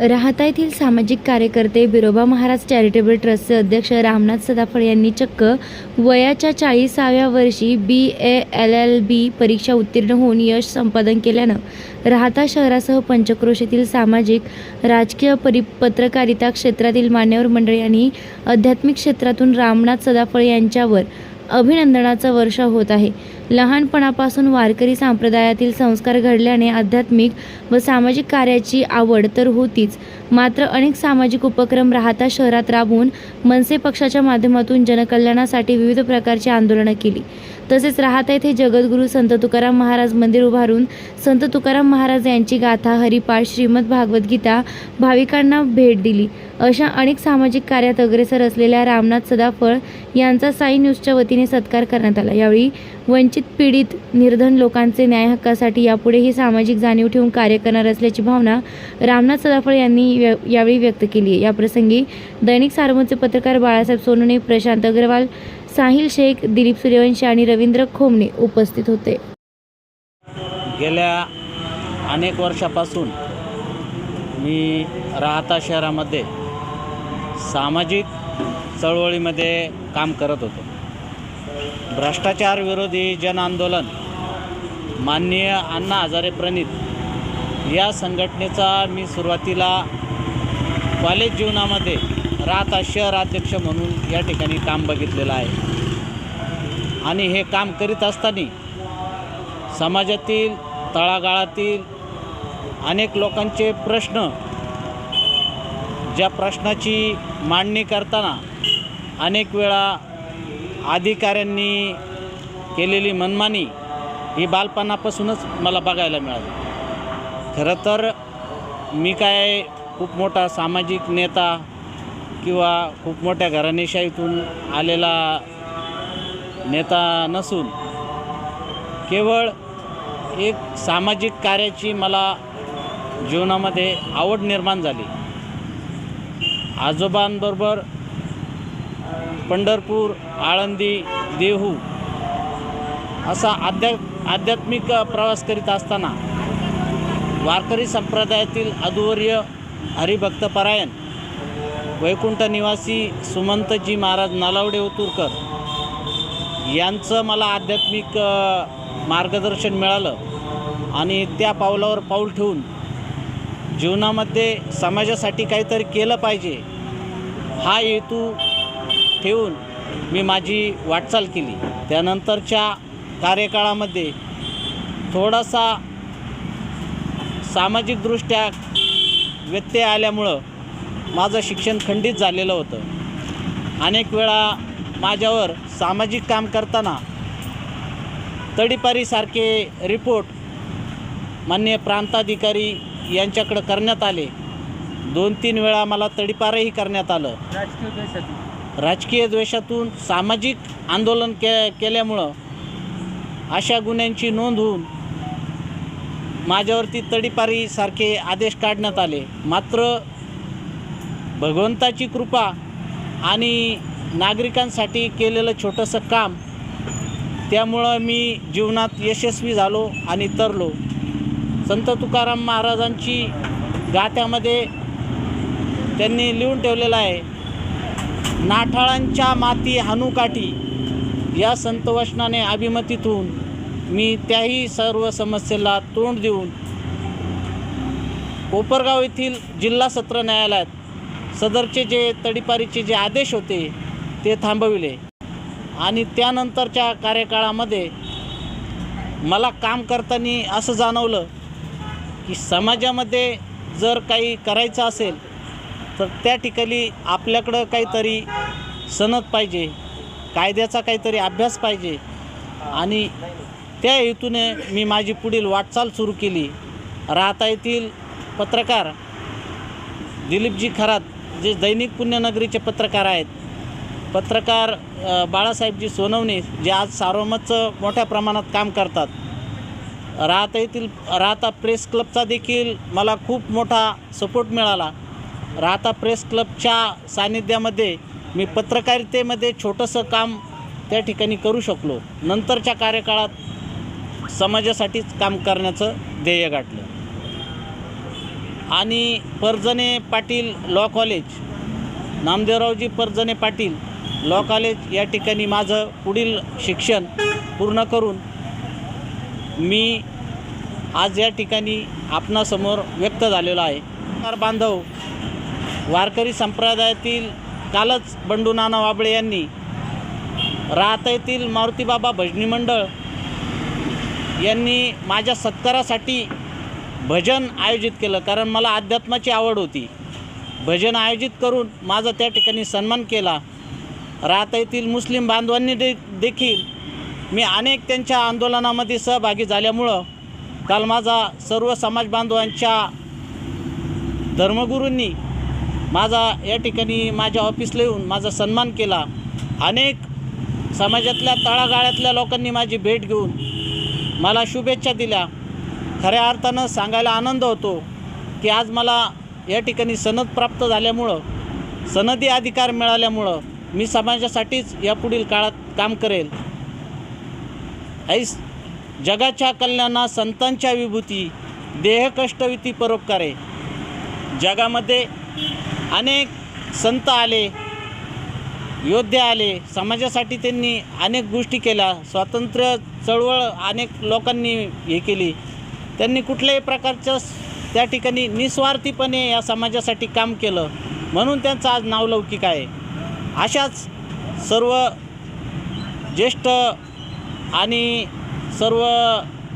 राहता येथील सामाजिक कार्यकर्ते बिरोबा महाराज चॅरिटेबल ट्रस्टचे अध्यक्ष रामनाथ सदाफळ यांनी चक्क वयाच्या चाळीसाव्या वर्षी बी ए एल एल बी परीक्षा उत्तीर्ण होऊन यश संपादन केल्यानं राहता शहरासह पंचक्रोशीतील सामाजिक राजकीय परि पत्रकारिता क्षेत्रातील मान्यवर मंडळी आणि आध्यात्मिक क्षेत्रातून रामनाथ सदाफळ यांच्यावर अभिनंदनाचा वर्षा होत आहे. लहानपणापासून वारकरी संप्रदायातील संस्कार घडल्याने आध्यात्मिक व सामाजिक कार्याची आवड तर होतीच. मात्र अनेक सामाजिक उपक्रम राहता शहरात राबवून मनसे पक्षाच्या माध्यमातून जनकल्याणासाठी विविध प्रकारची आंदोलनं केली. तसेच राहता येथे जगद्गुरू संत तुकाराम महाराज मंदिर उभारून संत तुकाराम महाराज यांची गाथा हरिपाठ श्रीमद भागवत गीता भाविकांना भेट दिली. अशा अनेक सामाजिक कार्यात अग्रेसर असलेल्या रामनाथ सदाफळ यांचा साई न्यूजच्या वतीने सत्कार करण्यात आला. यावेळी वंचित पीडित निर्धन लोकांचे न्याय हक्कासाठी यापुढेही सामाजिक जाणीव ठेवून कार्य करणार असल्याची भावना रामनाथ सदाफळ यांनी यावेळी व्यक्त केली आहे. याप्रसंगी दैनिक सार्वमतचे पत्रकार बाळासाहेब सोनूने प्रशांत अग्रवाल साहिल शेख दिलीप सूर्यवंशी आणि रवींद्र खोमने उपस्थित होते. गेल्या अनेक वर्षापासून मी राहता शहरामध्ये सामाजिक चळवळीमध्ये काम करत होतो. भ्रष्टाचार विरोधी जन आंदोलन माननीय अण्णा हजारे प्रणित या संघटनेचा मी सुरुवातीला कॉलेज जीवनामध्ये राहता शहर अध्यक्ष म्हणून या ठिकाणी काम बघितलेलं आहे. आणि हे काम करीत असताना समाजातील तळागाळातील अनेक लोकांचे प्रश्न ज्या प्रश्नाची मांडणी करताना अनेक वेळा अधिकाऱ्यांनी केलेली मनमानी ही बालपणापासूनच मला बघायला मिळाली. खरं तर मी काय खूप मोठा सामाजिक नेता किंवा खूप मोठ्या घराणेशाहीतून आलेला नेता नसून केवळ एक सामाजिक कार्याची मला जीवनामध्ये आवड निर्माण झाली. आजोबांबरोबर पंढरपूर आळंदी देहू असा आध्या आध्यात्मिक प्रवास करीत असताना वारकरी संप्रदायातील अधुवर्य हरिभक्तपरायण वैकुंठ निवासी सुमंतजी महाराज नालावडे ओतूरकर यांचं मला आध्यात्मिक मार्गदर्शन मिळालं आणि त्या पावलावर पाऊल ठेवून जीवनामध्ये समाजासाठी काहीतरी केलं पाहिजे हा हेतू ठेवून मी माझी वाटचाल केली. त्यानंतरच्या कार्यकाळामध्ये थोडासा सामाजिकदृष्ट्या व्यत्यय आल्यामुळं माझं शिक्षण खंडित झालेलं होतं. अनेक वेळा माझ्यावर सामाजिक काम करताना तडीपारीसारखे रिपोर्ट माननीय प्रांताधिकारी यांच्याकडं करण्यात आले. दोन तीन वेळा मला तडीपारही करण्यात आलं. राजकीय द्वेषातून. सामाजिक आंदोलन के केल्यामुळं अशा गुन्ह्यांची नोंद होऊन माझ्यावरती तडीपारीसारखे आदेश काढण्यात आले. मात्र भगवंताची कृपा आणि नागरिकांसाठी केलेलं छोटंसं काम त्यामुळं मी जीवनात यशस्वी झालो आणि तरलो. संत तुकाराम महाराजांची गात्यामध्ये त्यांनी लिहून ठेवलेलं आहे नाठाळांच्या माती हानुकाठी या संतवचनाने अभिमतीतून मी त्याही सर्व समस्येला तोंड देऊन कोपरगाव येथील जिल्हा सत्र न्यायालयात सदरचे जे तडीपारीचे जे आदेश होते ते थांबविले. आणि त्यानंतरच्या कार्यकाळामध्ये मला काम करताना असं जाणवलं की समाजामध्ये जर काही करायचं असेल तर त्या ठिकाणी आपल्याकडं काहीतरी सनद पाहिजे कायद्याचा काहीतरी अभ्यास पाहिजे. आणि त्या हेतूने मी माझी पुढील वाटचाल सुरू केली. राहता येथील पत्रकार. दिलीपजी खरात जे दैनिक पुण्यनगरीचे पत्रकार आहेत. पत्रकार बाळासाहेबजी सोनवणे जे आज सार्वमतचं मोठ्या प्रमाणात काम करतात. राहता येथील राहता प्रेस क्लबचा देखील मला खूप मोठा सपोर्ट मिळाला. राहता प्रेस क्लबच्या सान्निध्यामध्ये मी पत्रकारितेमध्ये छोटंसं काम त्या ठिकाणी करू शकलो. नंतरच्या कार्यकाळात समाजासाठीच काम करण्याचं ध्येय गाठलं. आणि Parjane Patil law college Namdevraoji Parjane Patil law college या ठिकाणी माझं पुढील शिक्षण पूर्ण करून मी आज या ठिकाणी आपणासमोर व्यक्त झालेलो आहे. बांधव. वारकरी संप्रदायातील कालच बंडू नाना वाबळे यांनी राहता येथील मारुतीबाबा भजनी मंडळ यांनी माझ्या सत्कारासाठी भजन आयोजित केलं. कारण मला अध्यात्माची आवड होती. भजन आयोजित करून माझा त्या ठिकाणी सन्मान केला. राहता येथील मुस्लिम बांधवांनी दे देखील मी अनेक त्यांच्या आंदोलनामध्ये सहभागी झाल्यामुळं काल माझा सर्व समाज बांधवांच्या धर्मगुरूंनी माझा या ठिकाणी माझ्या ऑफिसला येऊन माझा सन्मान केला. अनेक समाजातल्या तळागाळ्यातल्या लोकांनी माझी भेट घेऊन मला शुभेच्छा दिल्या. खऱ्या अर्थानं सांगायला आनंद होतो की आज मला या ठिकाणी सनद प्राप्त झाल्यामुळं सनदी अधिकार मिळाल्यामुळं मी समाजासाठीच यापुढील काळात काम करेल. ऐस जगाच्या कल्याणा संतांच्या विभूती देहकष्टविती परोपकारे. जगामध्ये अनेक संत आले योद्धे आले. समाजासाठी त्यांनी अनेक गोष्टी केल्या. स्वातंत्र्य चळवळ अनेक लोकांनी हे केली. त्यांनी कुठल्याही प्रकारच्या त्या ठिकाणी निस्वार्थीपणे या समाजासाठी काम केलं. म्हणून त्यांचं आज नावलौकिक आहे. अशाच सर्व ज्येष्ठ आणि सर्व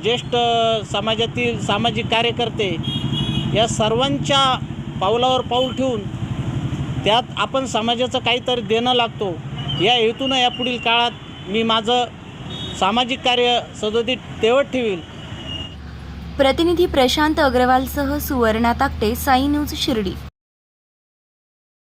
ज्येष्ठ समाजातील सामाजिक कार्यकर्ते या सर्वांच्या पावलावर पाऊल ठेवून त्यात आपण समाजाचं काहीतरी देणं लागतो या हेतूनं या पुढील काळात मी माझं सामाजिक कार्य सदोदित तेवत ठेवील प्रतिनिधी प्रशांत अग्रवालसह सुवर्णा ताकटे साई न्यूज शिर्डी.